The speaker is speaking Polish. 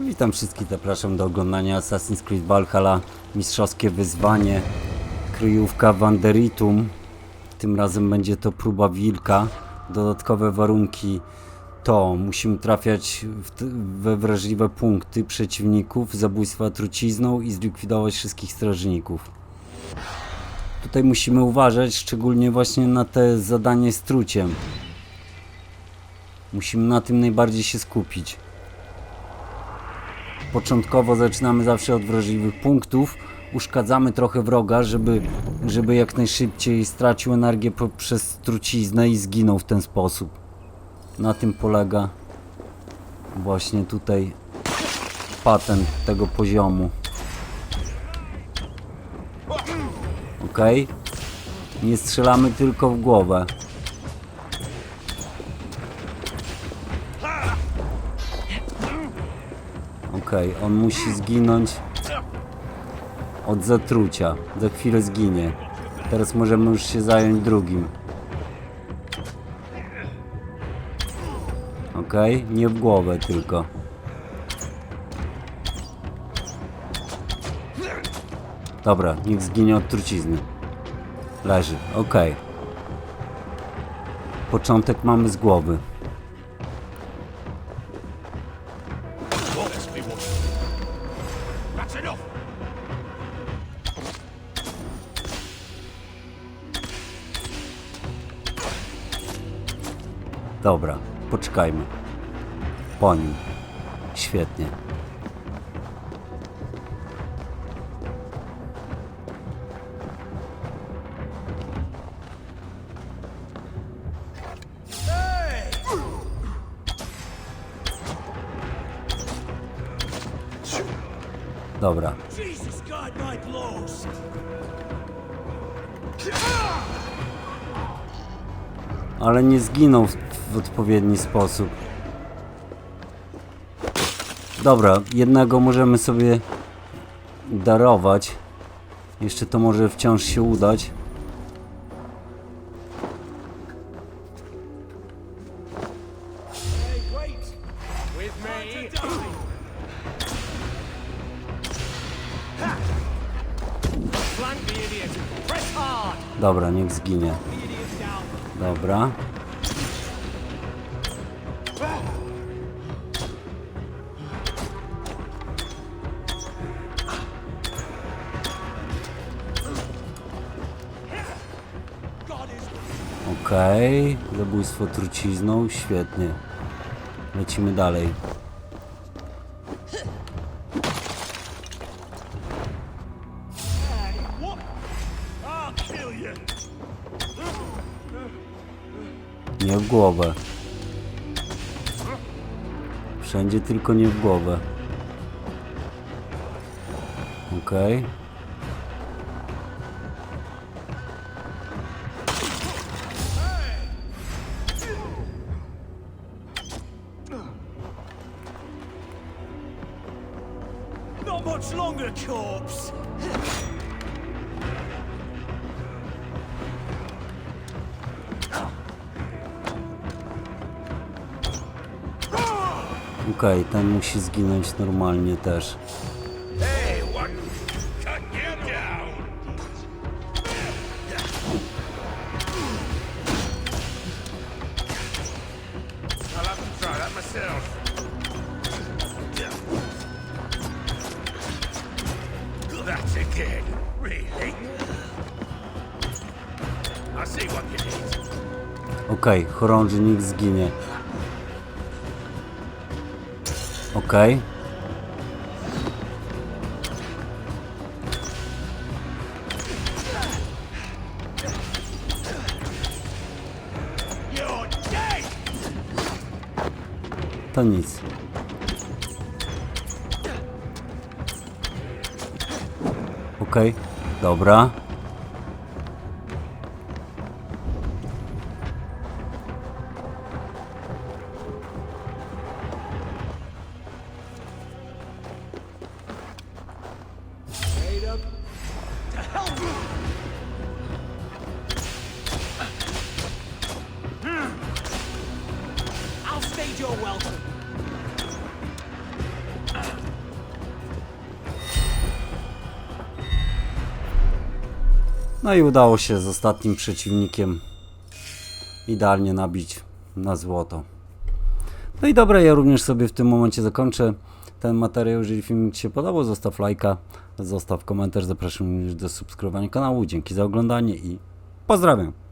Witam wszystkich, zapraszam do oglądania Assassin's Creed Valhalla, mistrzowskie wyzwanie, kryjówka Vanderitum. Tym razem będzie to próba wilka. Dodatkowe warunki to musimy trafiać we wrażliwe punkty przeciwników, zabójstwa trucizną i zlikwidować wszystkich strażników. Tutaj musimy uważać szczególnie właśnie na te zadanie z truciem. Musimy na tym najbardziej się skupić. Początkowo zaczynamy zawsze od wrażliwych punktów. Uszkadzamy trochę wroga, żeby, żeby jak najszybciej stracił energię poprzez truciznę i zginął w ten sposób. Na tym polega właśnie tutaj patent tego poziomu. Ok? Nie strzelamy tylko w głowę. Okej, on musi zginąć od zatrucia. Za chwilę zginie. Teraz możemy już się zająć drugim. Okej, nie w głowę tylko. Dobra, niech zginie od trucizny. Leży, okej. Początek mamy z głowy. Dobra, poczekajmy. Po nim. Świetnie. Dobra, ale nie zginął w, w odpowiedni sposób. Dobra, jednego możemy sobie darować. Jeszcze to może wciąż się udać. Dobra, niech zginie. Dobra. Okej, zabójstwo trucizną, świetnie. Lecimy dalej. Nie w głowę. Wszędzie tylko nie w głowę. Okej. Not much longer, corpse! Okej, ten musi zginąć normalnie też. Hey, what? Cut you Okej. Dead! To nic. Okej, dobra. No i udało się z ostatnim przeciwnikiem idealnie nabić na złoto. No i dobra, ja również sobie w tym momencie zakończę ten materiał. Jeżeli film Ci się podobał, zostaw lajka, zostaw komentarz. Zapraszam również do subskrybowania kanału. Dzięki za oglądanie i pozdrawiam.